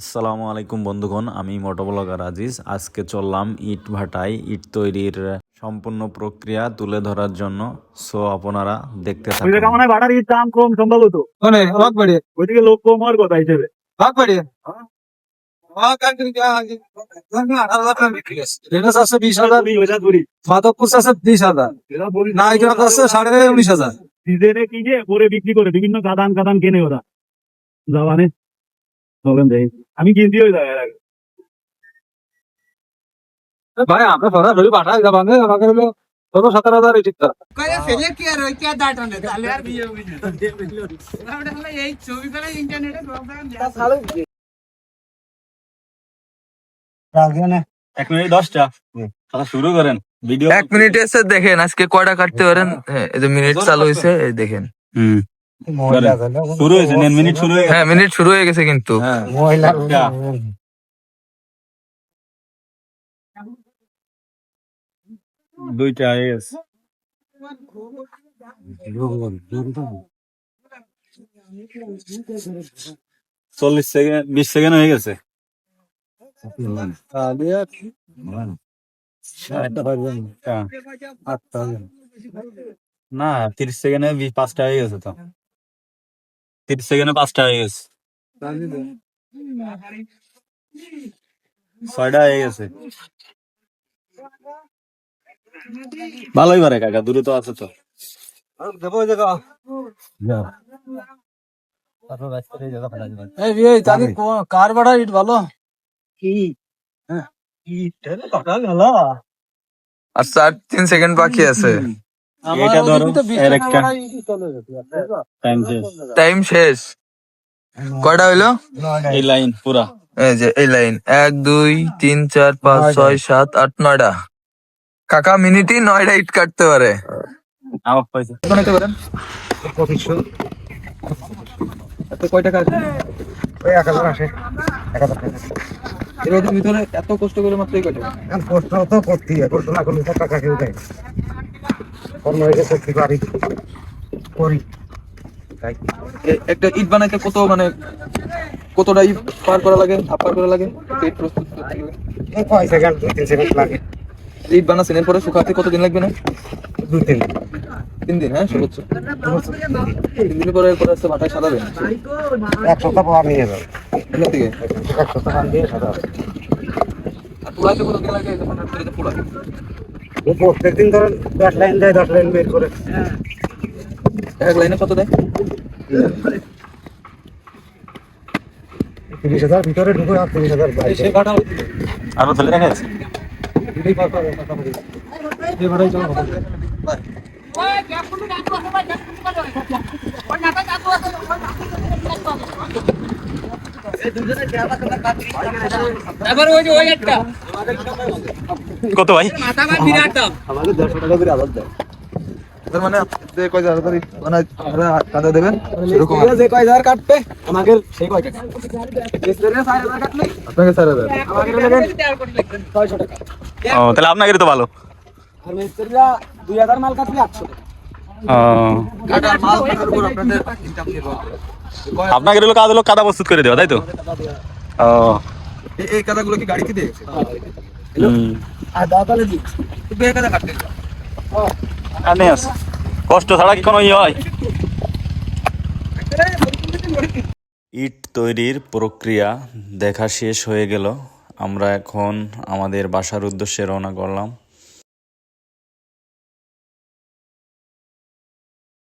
আসসালামু আলাইকুম বন্ধুগণ আমি মোটোব্লগার আজিজ। আজকে চললাম ইট ভাটাই ইট তৈরির সম্পূর্ণ প্রক্রিয়া তুলে ধরার জন্য। সো আপনারা দেখতে থাকুন। কামনা ভাটার ইট দাম কম সম্ভবত। মানে ভাগ বাড়ে। ওইদিকে লোক কম হওয়ার কথা হিসেবে। ভাগ বাড়ে। বিশ হাজার। সাড়ে উনিশ হাজার। সিজনে কিনে পরে বিক্রি করে বিভিন্ন গাদান গাদান কেনে ওরা। জাবানে চলেন আমি ভাই আমরা ধরা ধরি পাঠা যাবাঙ্গে আমাকে হলো ষোলো সতেরো হাজার এই ঠিকঠাক। ছবি ফেলে ইন্টারনেটে এক মিনিট দশটা। শুরু করেন। ভিডিও এক মিনিট এসে দেখেন আজকে কয়টা কাটতে পারেন? হ্যাঁ এই যে মিনিট চালু হয়েছে দেখেন। দেখেন শুরু হয়েছে নেন মিনিট শুরু হয়ে হ্যাঁ মিনিট শুরু হয়ে গেছে কিন্তু। হ্যাঁ। দুইটা হয়ে গেছে। চল্লিশ সেকেন্ড বিশ সেকেন্ড হয়ে গেছে। হ্যাঁ। না তিরিশ সেকেন্ডে বি- পাঁচটা হয়ে গেছে তো। তিরিশ সেকেন্ডে পাঁচটা হয়ে গেছে ছয়টা হয়ে গেছে ভালোই পারে কাকা দূরে তো আছে তো দেবো ওই জায়গা এই বিয়ে জানি কো- কার ভাড়া ইট ভালো আর চার তিন সেকেন্ড বাকি আছে এটা ধরো এর একটা টাইম শেষ। টাইম শেষ। কয়টা হইল? এই লাইন পুরা। এই যে এই লাইন এক দুই তিন চার পাঁচ ছয় সাত আট নয়টা। কাকা মিনিটই নয়টা ইট কাটতে পারে। আমার পয়সা নিতে পারেন? কয় টাকা ওই এক হাজার আসে। এক হাজার টাকা। এর ভিতরে এত কষ্ট করে মাত্র কয় টাকা কষ্ট তো করতেই কষ্ট না করলে টাকা কেউ দেয়। কর্ম হয়ে গেছে কি পারি করি। একটা ইট বানাইতে কত মানে কতটা ইট পার করা লাগে হাফ পার করা লাগে? ইট প্রস্তুত করতে? এই কয় সেকেন্ড দুই তিন সেকেন্ড লাগে। ইট বানাচ্ছেন এরপরে শুকাতে কতদিন লাগবে না? দুই তিন। তিন দিন হ্যাঁ সর্বোচ্চ তিন দিন পরে এরপরে হচ্ছে ভাটায় সাজাবেন এক সপ্তাহ পর নিয়ে যাবে। এখান থেকে? এক সপ্তাহ পর দিয়ে সাদা হবে। আর পোড়াইতে কতদিন লাগে? যখন ফ্রিজে পোড়ায় ও প্রত্যেক ধরেন দশ লাইন দেয় দশ লাইন বের করে। এক লাইনে কত দেয়? তিরিশ হাজার ভিতরে ঢুকে আর তিরিশ হাজার আরও তাহলে দেখা যাচ্ছে এবার ওই যে ওই একটা। কত ভাই? আমাদের দেড়শো টাকা করে দেয় মানে যে কয় জায়গা ধরে মানে কাঁদা দেবেন? সেরকম যে কয় হাজার কাটবে আমাকে সেই কয় টাকা। আপনাকে চার হাজার। ও তাহলে আপনাকে তো ভালো। আর মিস্ত্রিরা দুই হাজার মাল কাটলে আটশো টাকা। আপনাকে হলো কাজ হলো কাদা প্রস্তুত করে দেওয়া তাই তো? ও। এই- কাদাগুলো কি গাড়িতে দিয়ে কষ্ট ছাড়া কি কোনো ইয়ে হয়? ইট তৈরির প্রক্রিয়া দেখা শেষ হয়ে গেল। আমরা এখন আমাদের বাসার উদ্দেশ্যে রওনা করলাম।